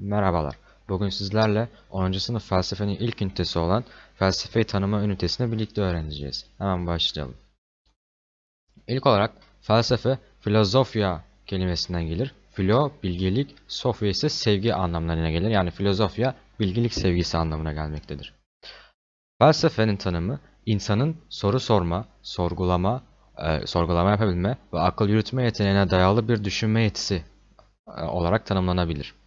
Merhabalar. Bugün sizlerle 10. sınıf felsefenin ilk ünitesi olan felsefeyi tanıma ünitesini birlikte öğreneceğiz. Hemen başlayalım. İlk olarak felsefe filozofya kelimesinden gelir. Filo bilgelik, sofya ise sevgi anlamlarına gelir. Yani filozofya bilgilik sevgisi anlamına gelmektedir. Felsefenin tanımı insanın soru sorma, sorgulama, e, sorgulama yapabilme ve akıl yürütme yeteneğine dayalı bir düşünme yetisi e, olarak tanımlanabilir.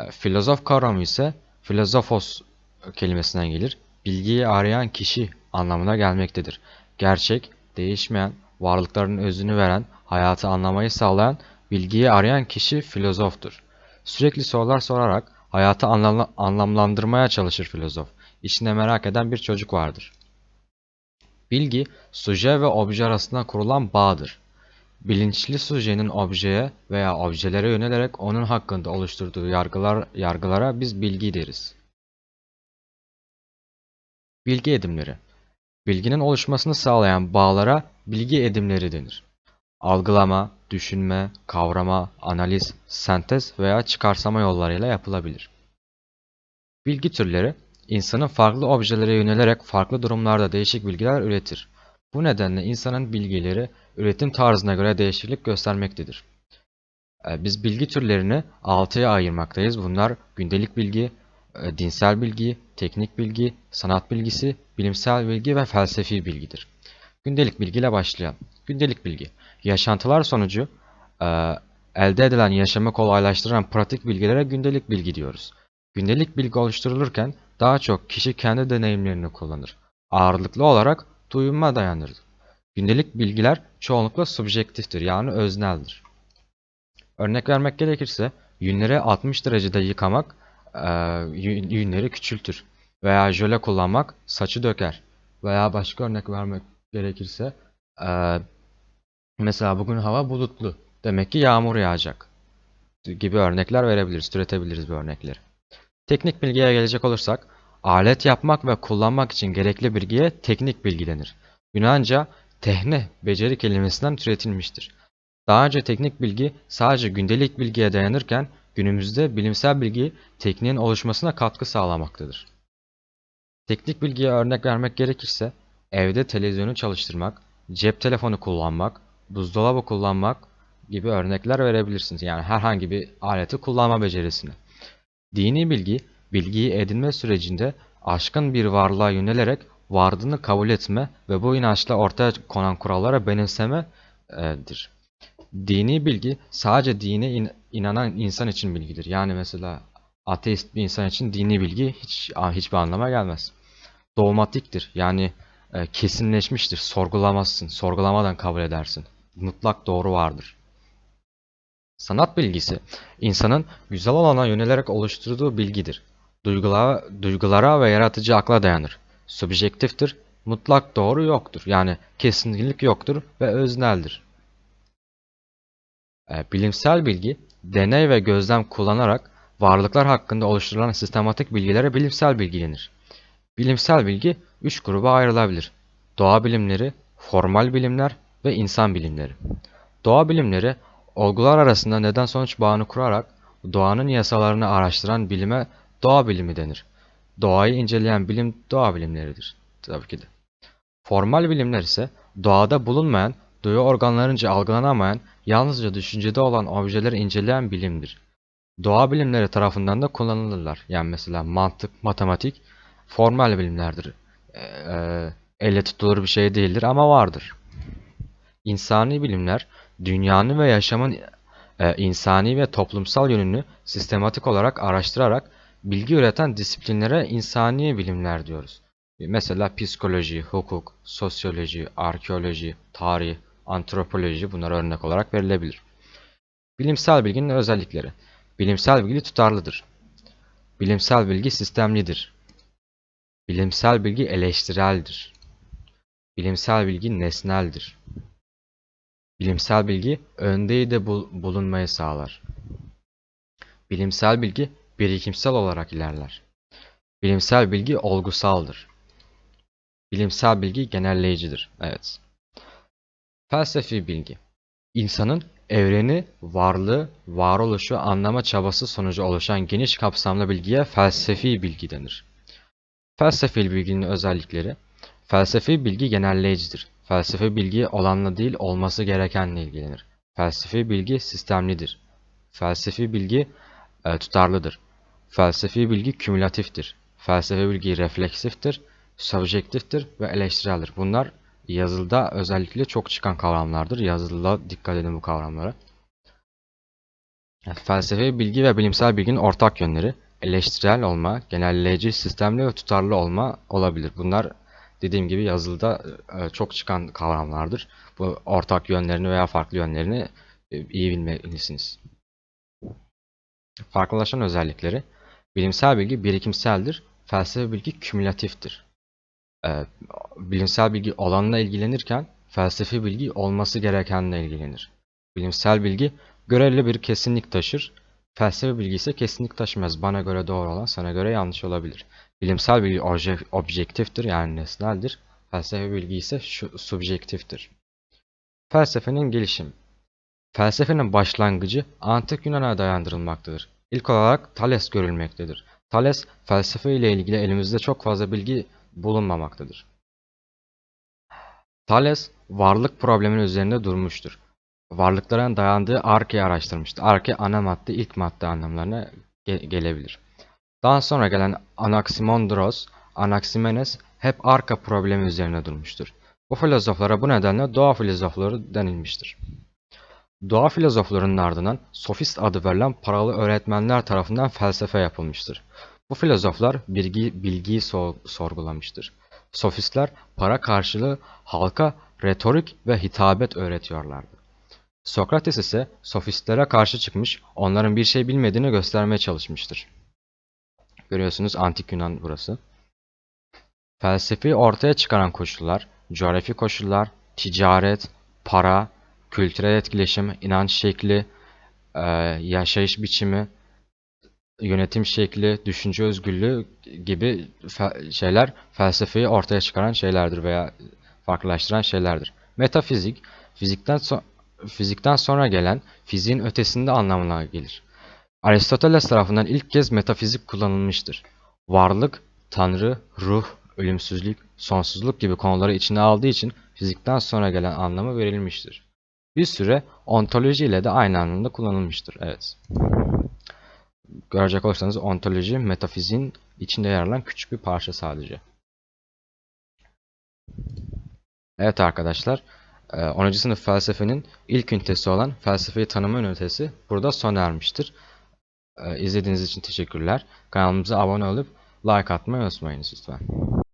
E, Filozof kavramı ise filozofos kelimesinden gelir. Bilgiyi arayan kişi anlamına gelmektedir. Gerçek, değişmeyen, varlıkların özünü veren, hayatı anlamayı sağlayan, bilgiyi arayan kişi filozoftur. Sürekli sorular sorarak hayatı anlamla- anlamlandırmaya çalışır filozof. İçinde merak eden bir çocuk vardır. Bilgi, suje ve obje arasında kurulan bağdır. Bilinçli sujenin objeye veya objelere yönelerek onun hakkında oluşturduğu yargılar, yargılara biz bilgi deriz. Bilgi edimleri Bilginin oluşmasını sağlayan bağlara bilgi edimleri denir. Algılama, düşünme, kavrama, analiz, sentez veya çıkarsama yollarıyla yapılabilir. Bilgi türleri, insanın farklı objelere yönelerek farklı durumlarda değişik bilgiler üretir. Bu nedenle insanın bilgileri üretim tarzına göre değişiklik göstermektedir. Ee, Biz bilgi türlerini 6'ya ayırmaktayız. Bunlar gündelik bilgi, e, dinsel bilgi, teknik bilgi, sanat bilgisi, bilimsel bilgi ve felsefi bilgidir. Gündelik bilgiyle başlayalım. Gündelik bilgi, yaşantılar sonucu e, elde edilen yaşamı kolaylaştıran pratik bilgilere gündelik bilgi diyoruz. Gündelik bilgi oluşturulurken daha çok kişi kendi deneyimlerini kullanır. Ağırlıklı olarak duyuma dayanır. Gündelik bilgiler çoğunlukla subjektiftir yani özneldir. Örnek vermek gerekirse yünleri 60 derecede yıkamak e, yün- yünleri küçültür. Veya jöle kullanmak saçı döker. Veya başka örnek vermek gerekirse e, mesela bugün hava bulutlu. Demek ki yağmur yağacak gibi örnekler verebiliriz, türetebiliriz bu örnekleri. Teknik bilgiye gelecek olursak, alet yapmak ve kullanmak için gerekli bilgiye teknik bilgi denir. Yunanca tehne, beceri kelimesinden türetilmiştir. Daha önce teknik bilgi sadece gündelik bilgiye dayanırken günümüzde bilimsel bilgi tekniğin oluşmasına katkı sağlamaktadır. Teknik bilgiye örnek vermek gerekirse evde televizyonu çalıştırmak, cep telefonu kullanmak, buzdolabı kullanmak gibi örnekler verebilirsiniz. Yani herhangi bir aleti kullanma becerisini. Dini bilgi, bilgiyi edinme sürecinde aşkın bir varlığa yönelerek vardığını kabul etme ve bu inançla ortaya konan kurallara benimsemedir. Dini bilgi sadece dine in- inanan insan için bilgidir. Yani mesela ateist bir insan için dini bilgi hiç hiçbir anlama gelmez. Dogmatiktir. Yani e, kesinleşmiştir. Sorgulamazsın. Sorgulamadan kabul edersin. Mutlak doğru vardır. Sanat bilgisi, insanın güzel olana yönelerek oluşturduğu bilgidir. Duygulara, duygulara ve yaratıcı akla dayanır. Subjektiftir, mutlak doğru yoktur. Yani kesinlik yoktur ve özneldir. E, bilimsel bilgi, deney ve gözlem kullanarak varlıklar hakkında oluşturulan sistematik bilgilere bilimsel bilgi denir. Bilimsel bilgi üç gruba ayrılabilir. Doğa bilimleri, formal bilimler ve insan bilimleri. Doğa bilimleri, olgular arasında neden-sonuç bağını kurarak doğanın yasalarını araştıran bilime doğa bilimi denir. Doğayı inceleyen bilim doğa bilimleridir. Tabii ki de. Formal bilimler ise doğada bulunmayan, duyu organlarınca algılanamayan, yalnızca düşüncede olan objeleri inceleyen bilimdir. Doğa bilimleri tarafından da kullanılırlar. Yani mesela mantık, matematik formal bilimlerdir. Ee, e, elle tutulur bir şey değildir ama vardır. İnsani bilimler, dünyanın ve yaşamın e, insani ve toplumsal yönünü sistematik olarak araştırarak bilgi üreten disiplinlere insani bilimler diyoruz. Mesela psikoloji, hukuk, sosyoloji, arkeoloji, tarih, antropoloji bunlar örnek olarak verilebilir. Bilimsel bilginin özellikleri. Bilimsel bilgi tutarlıdır. Bilimsel bilgi sistemlidir. Bilimsel bilgi eleştireldir. Bilimsel bilgi nesneldir. Bilimsel bilgi önde de bul- bulunmayı sağlar. Bilimsel bilgi birikimsel olarak ilerler. Bilimsel bilgi olgusaldır. Bilimsel bilgi genelleyicidir. Evet. Felsefi bilgi. insanın evreni, varlığı, varoluşu anlama çabası sonucu oluşan geniş kapsamlı bilgiye felsefi bilgi denir. Felsefi bilginin özellikleri Felsefi bilgi genelleyicidir. Felsefi bilgi olanla değil olması gerekenle ilgilenir. Felsefi bilgi sistemlidir. Felsefi bilgi e, tutarlıdır. Felsefi bilgi kümülatiftir. Felsefi bilgi refleksiftir, subjektiftir ve eleştireldir. Bunlar yazılıda özellikle çok çıkan kavramlardır. Yazılıda dikkat edin bu kavramlara. Felsefi bilgi ve bilimsel bilginin ortak yönleri eleştirel olma, genelleyici, sistemli ve tutarlı olma olabilir. Bunlar dediğim gibi yazılıda e, çok çıkan kavramlardır. Bu ortak yönlerini veya farklı yönlerini e, iyi bilmelisiniz. Farklılaşan özellikleri bilimsel bilgi birikimseldir, felsefe bilgi kümülatiftir. E, bilimsel bilgi olanla ilgilenirken felsefi bilgi olması gerekenle ilgilenir. Bilimsel bilgi göreli bir kesinlik taşır, felsefe bilgi ise kesinlik taşımaz. Bana göre doğru olan sana göre yanlış olabilir. Bilimsel bilgi obje- objektiftir yani nesneldir. Felsefe bilgi ise subjektiftir. Felsefenin gelişimi Felsefenin başlangıcı antik Yunan'a dayandırılmaktadır. İlk olarak Thales görülmektedir. Thales, felsefe ile ilgili elimizde çok fazla bilgi bulunmamaktadır. Thales, varlık probleminin üzerinde durmuştur. Varlıkların dayandığı arkeyi araştırmıştır. Arke ana madde, ilk madde anlamlarına ge- gelebilir. Daha sonra gelen Anaximandros, Anaximenes hep arka problemi üzerine durmuştur. Bu filozoflara bu nedenle doğa filozofları denilmiştir. Doğa filozoflarının ardından sofist adı verilen paralı öğretmenler tarafından felsefe yapılmıştır. Bu filozoflar bilgi, bilgiyi so- sorgulamıştır. Sofistler para karşılığı halka retorik ve hitabet öğretiyorlardı. Sokrates ise sofistlere karşı çıkmış, onların bir şey bilmediğini göstermeye çalışmıştır. Görüyorsunuz antik Yunan burası. Felsefeyi ortaya çıkaran koşullar, coğrafi koşullar, ticaret, para, kültürel etkileşim, inanç şekli, e, yaşayış biçimi, yönetim şekli, düşünce özgürlüğü gibi şeyler felsefeyi ortaya çıkaran şeylerdir veya farklılaştıran şeylerdir. Metafizik, fizikten so- fizikten sonra gelen fiziğin ötesinde anlamına gelir. Aristoteles tarafından ilk kez metafizik kullanılmıştır. Varlık, tanrı, ruh, ölümsüzlük, sonsuzluk gibi konuları içine aldığı için fizikten sonra gelen anlamı verilmiştir. Bir süre ontoloji ile de aynı anlamda kullanılmıştır. Evet. Görecek olursanız ontoloji metafiziğin içinde yer alan küçük bir parça sadece. Evet arkadaşlar, e, 10. sınıf felsefenin ilk ünitesi olan felsefeyi tanıma ünitesi burada sona ermiştir. E, İzlediğiniz için teşekkürler. Kanalımıza abone olup like atmayı unutmayınız lütfen.